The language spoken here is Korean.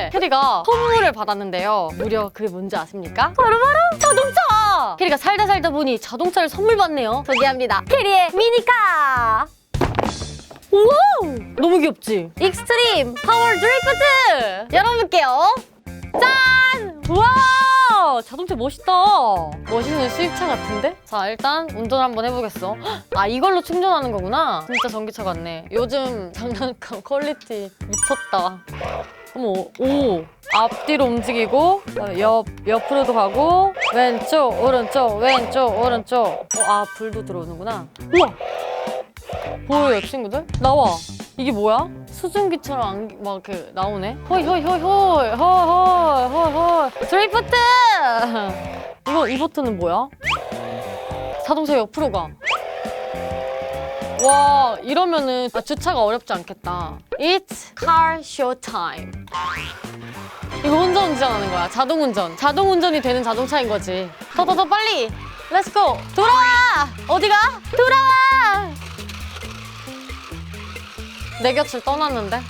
오늘 캐리가 선물을 받았는데요. 무려 그게 뭔지 아십니까? 바로 바로 자동차! 캐리가 살다 살다 보니 자동차를 선물 받네요. 소개합니다. 캐리의 미니카! 우와! 너무 귀엽지? 익스트림 파워 드리프트! 열어볼게요. 짠! 우와! 자동차 멋있다. 멋있는 수입차 같은데? 자, 일단 운전 한번 해보겠어. 헉, 아, 이걸로 충전하는 거구나. 진짜 전기차 같네. 요즘 장난감 퀄리티 미쳤다. 어머, 오. 앞뒤로 움직이고, 어, 옆, 옆으로도 가고, 왼쪽, 오른쪽, 왼쪽, 오른쪽. 어, 아, 불도 들어오는구나. 우와! 보여요, 친구들? 나와. 이게 뭐야? 수증기처럼 안, 막 이렇게 나오네. 허이, 허이, 허이, 허이, 허이, 허이, 허이, 허이. 드리프트! 이거, 이 버튼은 뭐야? 자동차 옆으로 가. 와 이러면은 아, 주차가 어렵지 않겠다. It's car show time. 이거 혼자 운전하는 거야. 자동 운전. 자동 운전이 되는 자동차인 거지. 더 더 더 빨리. Let's go. 돌아와. 어디가? 돌아와. 내 곁을 떠났는데